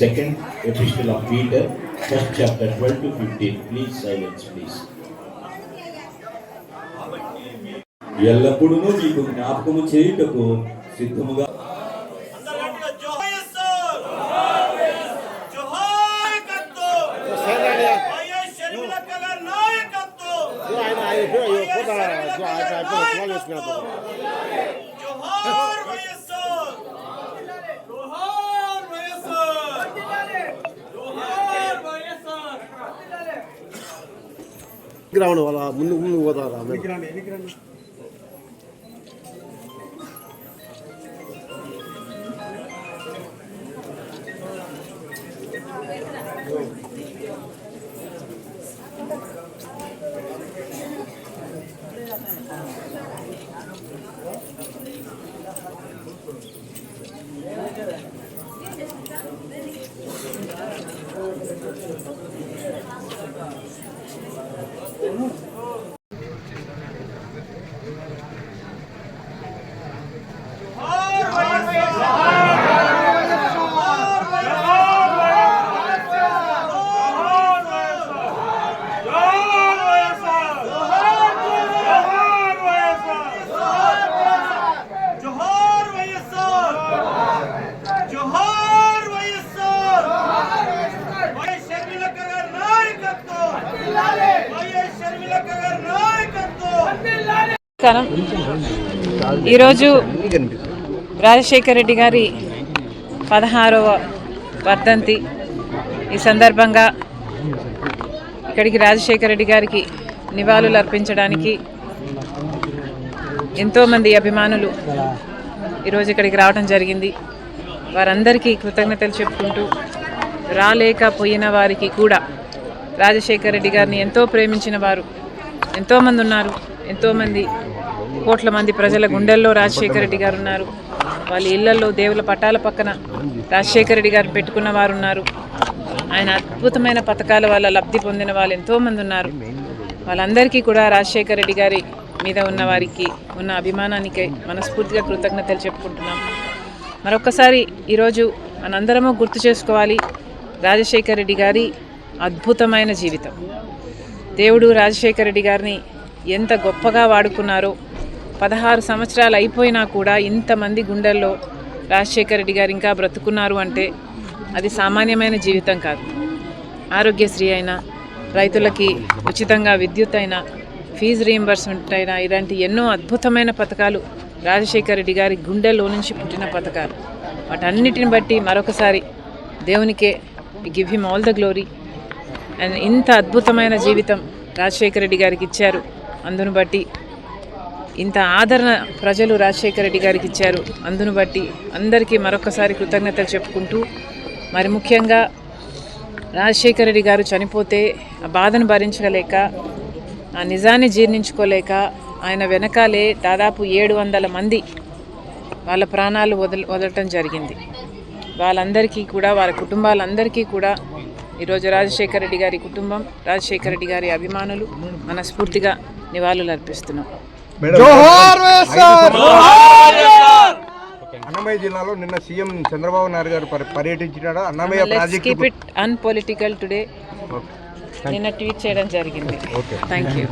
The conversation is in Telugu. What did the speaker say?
Second epistle of Peter, first chapter 12 to 15. Please silence, please. ఎల్లప్పుడూ మీకు జ్ఞాపకము చేయుటకు సిద్ధముగా అందరికీ జోహార్ జోహార్ కత్తు వైఎస్ గ్రౌండ్ వాళ్ళ ముందు ముందు పోతారా నమస్కారం. ఈరోజు రాజశేఖర రెడ్డి గారి పదహారవ వర్ధంతి. ఈ సందర్భంగా ఇక్కడికి రాజశేఖర రెడ్డి గారికి నివాళులు అర్పించడానికి ఎంతోమంది అభిమానులు ఈరోజు ఇక్కడికి రావడం జరిగింది. వారందరికీ కృతజ్ఞతలు చెప్పుకుంటూ రాలేకపోయిన వారికి కూడా రాజశేఖర రెడ్డి గారిని ఎంతో ప్రేమించిన వారు. ఎంతోమంది ఉన్నారు. ఎంతోమంది కోట్ల మంది ప్రజల గుండెల్లో రాజశేఖర రెడ్డి గారు ఉన్నారు. వాళ్ళ ఇళ్ళలో దేవుల పట్టాల పక్కన రాజశేఖర రెడ్డి గారు పెట్టుకున్న వారు ఉన్నారు. ఆయన అద్భుతమైన పథకాల వల్ల లబ్ధి పొందిన వాళ్ళు ఎంతోమంది ఉన్నారు. వాళ్ళందరికీ కూడా రాజశేఖర రెడ్డి గారి మీద ఉన్న వారికి ఉన్న అభిమానానికి మనస్ఫూర్తిగా కృతజ్ఞతలు చెప్పుకుంటున్నాం. మరొకసారి ఈరోజు మనందరము గుర్తు చేసుకోవాలి రాజశేఖర రెడ్డి గారి అద్భుతమైన జీవితం. దేవుడు రాజశేఖర రెడ్డి గారిని ఎంత గొప్పగా వాడుకున్నారో పదహారు సంవత్సరాలు అయిపోయినా కూడా ఇంతమంది గుండెల్లో రాజశేఖర రెడ్డి గారు ఇంకా బ్రతుకున్నారు అంటే అది సామాన్యమైన జీవితం కాదు. ఆరోగ్యశ్రీ అయినా రైతులకి ఉచితంగా విద్యుత్ అయినా ఫీజు రీయింబర్స్మెంట్ అయినా ఇలాంటి ఎన్నో అద్భుతమైన పథకాలు రాజశేఖర రెడ్డి గారి గుండెల్లో నుంచి పుట్టిన పథకాలు. వాటన్నిటిని బట్టి మరొకసారి దేవునికే give him all the glory ఇంత అద్భుతమైన జీవితం రాజశేఖర రెడ్డి గారికి ఇచ్చారు. అందును బట్టి ఇంత ఆదరణ ప్రజలు రాజశేఖర రెడ్డి గారికి ఇచ్చారు. అందును బట్టి అందరికీ మరొకసారి కృతజ్ఞతలు చెప్పుకుంటూ మరి ముఖ్యంగా రాజశేఖర రెడ్డి గారు చనిపోతే ఆ బాధను భరించలేక ఆ నిజాన్ని జీర్ణించుకోలేక ఆయన వెనకాలే దాదాపు ఏడు వందల మంది వాళ్ళ ప్రాణాలు వదల వదలటం జరిగింది. వాళ్ళందరికీ కూడా వాళ్ళ కుటుంబాలందరికీ కూడా ఈరోజు రాజశేఖర రెడ్డి గారి కుటుంబం రాజశేఖర రెడ్డి గారి అభిమానులు మనస్ఫూర్తిగా నివాళులు అర్పిస్తున్నాం అన్నమయ్య జిల్లాలో నిన్న సీఎం చంద్రబాబు నాయుడు గారు పర్- పర్యటించినాడు? Annamayya project keep it unpolitical today నిన్న ట్వీట్ చేయడం జరిగింది. Thank you